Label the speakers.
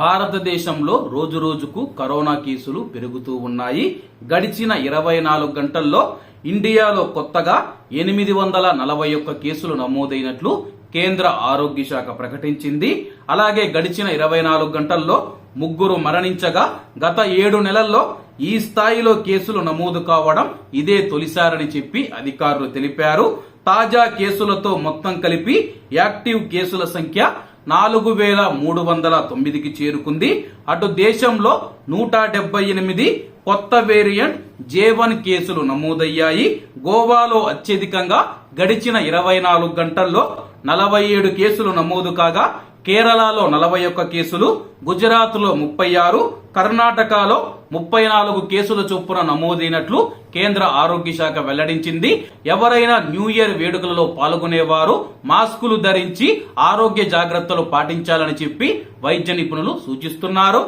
Speaker 1: భారతదేశంలో రోజు రోజుకు కరోనా కేసులు పెరుగుతూ ఉన్నాయి. గడిచిన ఇరవై నాలుగు గంటల్లో ఇండియాలో కొత్తగా ఎనిమిది వందల నలభై ఒక్క కేసులు నమోదైనట్లు కేంద్ర ఆరోగ్య శాఖ ప్రకటించింది. అలాగే గడిచిన ఇరవై నాలుగు గంటల్లో ముగ్గురు మరణించగా గత ఏడు నెలల్లో ఈ స్థాయిలో కేసులు నమోదు కావడం ఇదే తొలిసారని చెప్పి అధికారులు తెలిపారు. తాజా కేసులతో మొత్తం కలిపి యాక్టివ్ కేసుల సంఖ్య నాలుగు వేల మూడు వందల తొమ్మిదికి చేరుకుంది. అటు దేశంలో నూట డెబ్బై ఎనిమిది కొత్త వేరియంట్ జే వన్ కేసులు నమోదయ్యాయి. గోవాలో అత్యధికంగా గడిచిన ఇరవై నాలుగు గంటల్లో నలభై ఏడు కేసులు నమోదు కాగా కేరళలో నలభై ఒక్క కేసులు గుజరాత్లో ముప్పై ఆరు కర్ణాటకలో ముప్పై నాలుగు కేసుల చొప్పున నమోదైనట్లు కేంద్ర ఆరోగ్య శాఖ వెల్లడించింది. ఎవరైనా న్యూ ఇయర్ వేడుకలలో పాల్గొనేవారు మాస్కులు ధరించి ఆరోగ్య జాగ్రత్తలు పాటించాలని చెప్పి వైద్య నిపుణులు సూచిస్తున్నారు.